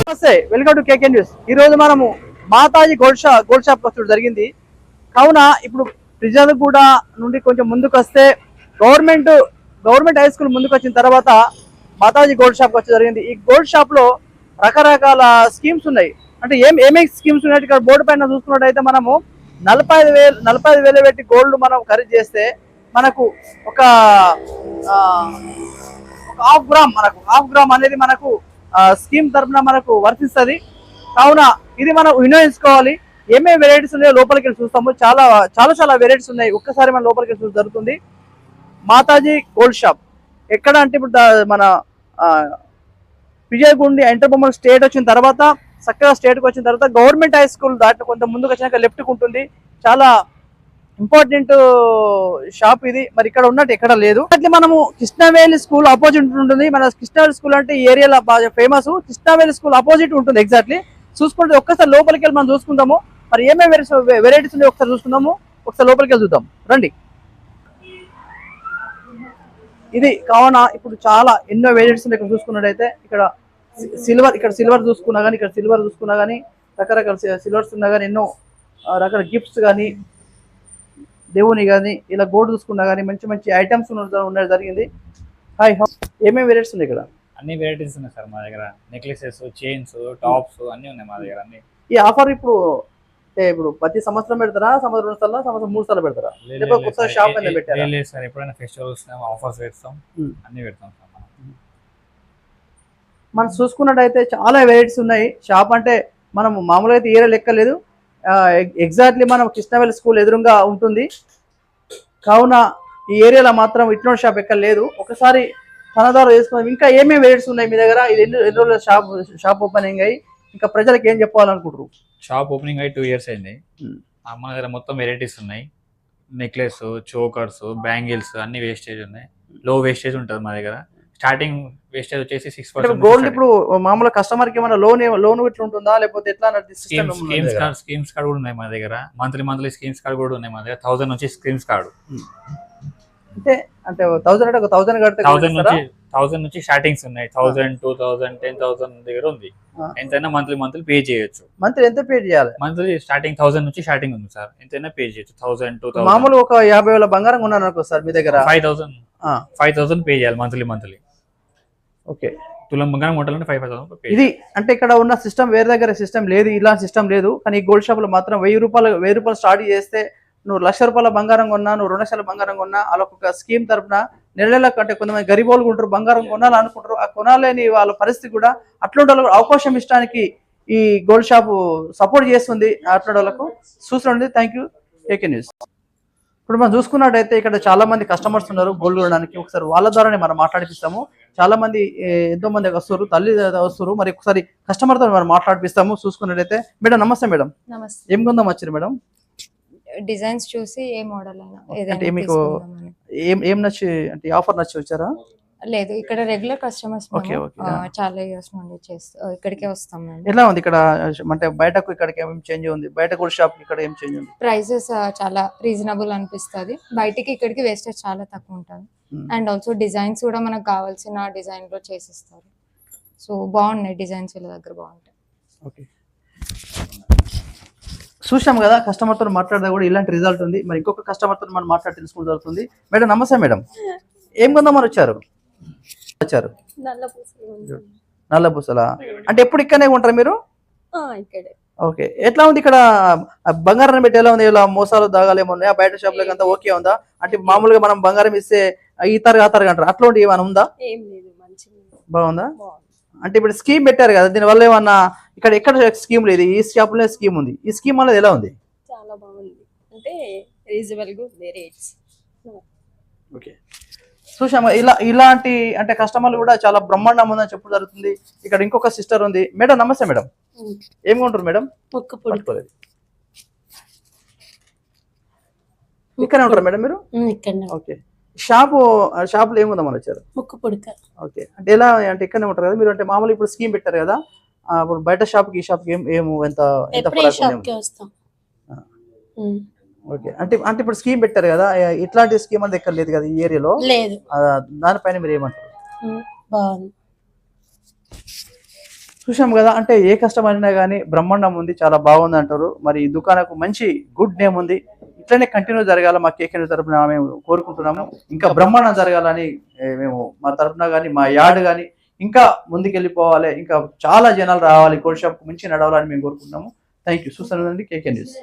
నమస్తే welcome to KK news. ఈ రోజు మనము Mataji gold shop gold shop వచ్చడం జరిగింది. కావున ఇప్పుడు కూడా నుండి కొంచెం ముందుకు వస్తే గవర్నమెంట్ గవర్నమెంట్ హై స్కూల్ ముందుకు వచ్చిన తర్వాత మాతాజీ గోల్డ్ షాప్ వచ్చి జరిగింది. ఈ గోల్డ్ షాప్లో రకరకాల స్కీమ్స్ ఉన్నాయి. అంటే ఏం ఏమేమి స్కీమ్స్ ఉన్నాయి? ఇక్కడ బోర్డు పైన చూసుకున్నట్టయితే మనము నలభై ఐదు వేలు నలభై ఐదు వేలు పెట్టి గోల్డ్ మనం ఖరీదు చేస్తే మనకు ఒక హాఫ్ గ్రామ్ మనకు. హాఫ్ గ్రామ్ అనేది మనకు స్కీమ్ తరపున మనకు వర్తిస్తుంది. కావున ఇది మనం వినియోగించుకోవాలి ఏమేమి వెరైటీస్ ఉన్నాయో లోపలికి వెళ్ళి చూస్తాము. చాలా చాలా చాలా వెరైటీస్ ఉన్నాయి. ఒక్కసారి మన లోపలికి వెళ్ళి చూసి జరుగుతుంది. Mataji gold shop. ఎక్కడ అంటే ఇప్పుడు దా- మన విజయగుండి ఎంటర్ బొమ్మల స్టేట్ వచ్చిన తర్వాత చక్కగా స్టేట్కి వచ్చిన తర్వాత గవర్నమెంట్ హై స్కూల్ దాటి కొంత ముందుకు వచ్చినాక లెఫ్ట్కి ఉంటుంది. చాలా ఇంపార్టెంట్ షాప్ ఇది. మరి ఇక్కడ ఉన్నట్టు ఎక్కడ లేదు. అట్లా మనము కృష్ణవేలి స్కూల్ ఆపోజిట్ ఉంటుంది. మన కృష్ణవేలి స్కూల్ అంటే ఈ ఏరియాలో బాగా ఫేమస్. కృష్ణవేలి స్కూల్ ఆపోజిట్ ఉంటుంది ఎగ్జాక్ట్లీ. చూసుకుంటే ఒక్కసారి లోపలికి వెళ్ళి మనం చూసుకుందాము. మరి ఏమేమి వెరైటీస్ ఉన్నాయి ఒకసారి చూసుకుందాము. ఒకసారి లోపలికి వెళ్ళి చూద్దాం. రండి. ఇది కావున ఇప్పుడు చాలా ఎన్నో వెరైటీస్ ఉన్నాయి ఇక్కడ చూసుకున్నట్టయితే. ఇక్కడ సిల్వర్ ఇక్కడ సిల్వర్ చూసుకున్నా కానీ ఇక్కడ సిల్వర్ చూసుకున్నా కానీ రకరకాల సిల్వర్స్ ఉన్నా కానీ ఎన్నో రకరకాల గిఫ్ట్స్ కానీ దేవుని కానీ ఇలా గోల్డ్ చూసుకున్నా కానీ మంచి మంచి ఐటమ్స్ ఉండడం జరిగింది. హాయ్ ఏమేమి వెరైటీస్ ఉన్నాయి ఇక్కడ? అన్ని వెరైటీస్ ఉన్నాయి సార్ మా దగ్గర. నెక్లెసెస్ చైన్స్ టాప్స్ అన్ని ఉన్నాయి మా దగ్గర అన్ని. ఈ ఆఫర్ ఇప్పుడు అంటే ఇప్పుడు ప్రతి సంవత్సరం పెడతారా? సంవత్సరం రెండు సార్లు? సంవత్సరం మూడు సార్లు పెడతారా? లేకపోతే షాప్ పెట్టారా? లేదు సార్. ఎప్పుడైనా ఫెస్టివల్స్ ఆఫర్స్ పెడతాం. Hmm. అన్ని పెడతాం సార్ మనం. చూసుకున్నట్టయితే చాలా వెరైటీస్ ఉన్నాయి. షాప్ అంటే మనం మామూలుగా అయితే ఏరియా లెక్క లేదు ఎగ్జాక్ట్లీ మనం కృష్ణవేలి స్కూల్ ఎదురుగా ఉంటుంది. కావున ఈ ఏరియాలో మాత్రం ఇట్నోడ్ షాప్ ఎక్కడ లేదు. ఒకసారి తనదారు వేసుకున్నాం ఇంకా ఏమేమి వెరైటీస్ ఉన్నాయి మీ దగ్గర? ఇది ఎన్ని ఎన్ని రోజుల షాప్ షాప్ ఓపెనింగ్ అయ్యి ఇంకా ప్రజలకు ఏం చెప్పాలనుకుంటారు షాప్ ఓపెనింగ్ అయ్యి టూ ఇయర్స్ అయింది. Hmm. మన దగ్గర మొత్తం వెరైటీస్ ఉన్నాయి. నెక్లెస్ చోకర్స్ బ్యాంగిల్స్ అన్ని వేస్టేజ్ ఉన్నాయి. లో వేస్టేజ్ ఉంటుంది మా దగ్గర. స్టార్టింగ్ వేస్టేజ్ వచ్చేసి సిక్స్ అంటే గోల్డ్ ఇప్పుడు మామూలు కస్టమర్కి ఏమైనా లోన్ లోన్ ఇట్లా ఉంటుందా? లేకపోతే ఎట్లా స్కీమ్స్? కార్డ్ స్కీమ్స్ కార్డ్ కూడా ఉన్నాయి మా దగ్గర. మంత్లీ మంత్లీ స్కీమ్స్ కార్డ్ కూడా ఉన్నాయి మా దగ్గర. థౌసండ్ నుంచి స్కీమ్స్ కార్డు. అంటే అంటే థౌసండ్ అంటే థౌసండ్ కడితే థౌసండ్? నుంచి థౌసండ్ నుంచి స్టార్టింగ్స్ ఉన్నాయి. Thousand two thousand ten thousand దగ్గర ఉంది. ఎంతైనా మంత్లీ మంత్లీ పే చేయొచ్చు. మంత్లీ ఎంత పే చేయాలి? మంత్లీ స్టార్టింగ్ థౌసండ్ నుంచి స్టార్టింగ్ ఉంది సార్. ఎంతైనా పే చేయొచ్చు. థౌసండ్ టూ థౌసండ్ మామూలు ఒక యాభై వేల బంగారం అనుకో సార్ మీ దగ్గర. Five thousand. Five thousand pay చేయాలి మంత్లీ మంత్లీ ఓకే. తులం బంగారం కొట్టాలంటే ఫైవ్ థౌసండ్ ఇది అంటే ఇక్కడ ఉన్న సిస్టమ్ వేరే దగ్గర సిస్టమ్ లేదు ఇలా సిస్టమ్ లేదు. కానీ ఈ గోల్డ్ షాప్లో మాత్రం వెయ్యి రూపాయలు వెయ్యి రూపాయలు స్టార్ట్ చేస్తే నువ్వు లక్ష రూపాయల బంగారం కొన్నా నువ్వు రెండు లక్షల బంగారం కొన్నా అలా ఒక స్కీమ్ తరపున నెల అంటే కొంతమంది గరీబోళ్ళు ఉంటారు బంగారం కొనాలనుకుంటారు ఆ కొనాలని వాళ్ళ పరిస్థితి కూడా అట్లాంటి వాళ్ళకు అవకాశం ఇష్టానికి ఈ గోల్డ్ షాప్ సపోర్ట్ చేస్తుంది అట్లాంటి వాళ్ళకు. చూస్తుండీ థ్యాంక్ యూ ఏకే న్యూస్ ఇప్పుడు మనం చూసుకున్నట్టయితే ఇక్కడ చాలా మంది కస్టమర్స్ ఉన్నారు గోల్డ్ కొనడానికి. ఒకసారి వాళ్ళ ద్వారానే మనం మాట్లాడిపిస్తాము. చాలా మంది ఎంతో మంది వస్తారు తల్లి వస్తారు మరి ఒకసారి కస్టమర్తో మనం మాట్లాడిపిస్తాము. చూసుకున్నట్టయితే మేడం నమస్తే మేడం. ఏం కొందాం వచ్చారు మేడం? డిజైన్స్ చూసి ఏ మోడల్ అయినా అంటే మీకు-. ఏం ఏం నచ్చి అంటే ఆఫర్ నచ్చి వచ్చారా? లేదు ఇక్కడ రెగ్యులర్ కస్టమర్స్ Okay, okay. చాలా ఇయర్స్ నుండి చేస్తాం ఇక్కడికే వస్తాం మేము. ఎలా ఉంది ఇక్కడ అంటే బయటకు ఇక్కడికి ఏం చేంజ్ ఉంది? బయట గోల్డ్ షాప్ ఇక్కడ ఏం చేంజ్ ఉంది? ప్రైజెస్ చాలా రీజనబుల్ అనిపిస్తుంది. బయటికి ఇక్కడికి వేస్టేజ్ చాలా తక్కువ ఉంటుంది. అండ్ ఆల్సో డిజైన్స్ కూడా మనకు కావాల్సిన డిజైన్లో చేసిస్తారు. సో బాగున్నాయి డిజైన్స్ వీళ్ళ దగ్గర బాగుంటాయి. ఓకే చూసాం కదా కస్టమర్తో మాట్లాడితే కూడా ఇలాంటి రిజల్ట్ ఉంది. మరి ఇంకొక కస్టమర్తో మనం మాట్లాడి తెలుసుకోవడం జరుగుతుంది. మేడం నమస్తే మేడం. ఏం కొందామని వచ్చారు? వచ్చారు నల్ల పూసలా అంటే ఎప్పుడు ఇక్కడనే ఉంటారా మీరు? ఓకే. ఎట్లా ఉంది ఇక్కడ బంగారం పెట్టి ఎలా ఉంది? ఇలా మోసాలు దాగాలు ఏమో బయట షాప్లో అంతా ఓకే ఉందా? అంటే మామూలుగా మనం బంగారం ఇస్తే ఈ తరగా ఆ తరగా అంటారు? అట్లాంటి ఏమైనా ఉందా? బాగుందా? అంటే ఇప్పుడు స్కీమ్ పెట్టారు కదా దీనివల్ల ఏమన్నా ఇక్కడ ఎక్కడ స్కీమ్ లేదు ఈ షాప్లో స్కీమ్ ఉంది. ఈ స్కీమ్ అనేది ఎలా ఉంది? చాలా బాగుంది. అంటే రీజనబుల్గా రేట్స్. ఓకే. చూసాము ఇలా ఇలాంటి అంటే కస్టమర్లు కూడా చాలా బ్రహ్మాండం ఉందని చెప్పు జరుగుతుంది. ఇక్కడ ఇంకొక సిస్టర్ ఉంది. మేడం నమస్తే మేడం. ఏం కొంటారు మేడం? పట్టుకోలేదు. ఇక్కడే ఉంటారు మేడం మీరు? ఓకే. షాపు షాపులో ఏం కొందామని వచ్చారు? ముక్క పొడిక. ఓకే. అంటే ఎలా అంటే ఇక్కడనే ఉంటారు కదా మీరు? అంటే మామూలు ఇప్పుడు స్కీమ్ పెట్టారు కదా? ఇప్పుడు బయట షాప్కి ఈ షాప్కి ఏం ఏం ఎంత ఎంత ఓకే. అంటే అంటే ఇప్పుడు స్కీమ్ పెట్టారు కదా ఇట్లాంటి స్కీమ్ అనేది ఎక్కడ లేదు కదా ఈ ఏరియాలో? లేదు. దానిపైన మీరు ఏమంటారు. బాగుంది. చూసాం కదా అంటే ఏ కస్టమర్ అయినా కానీ బ్రహ్మాండం ఉంది చాలా బాగుంది అంటారు. మరి ఈ దుకాణకు మంచి గుడ్ నేమ్ ఉంది. ఇట్లనే కంటిన్యూ జరగాల మా కేకే తరపున మేము కోరుకుంటున్నాము. ఇంకా బ్రహ్మాండం జరగాలని మేము మా తరపున కానీ మా యార్డ్ కానీ ఇంకా ముందుకెళ్ళిపోవాలి. ఇంకా చాలా జనాలు రావాలి కోల్డ్ షాప్ మంచి నడవాలని మేము కోరుకుంటున్నాము. థ్యాంక్ యూ చూస్తానండి కేకే న్యూస్.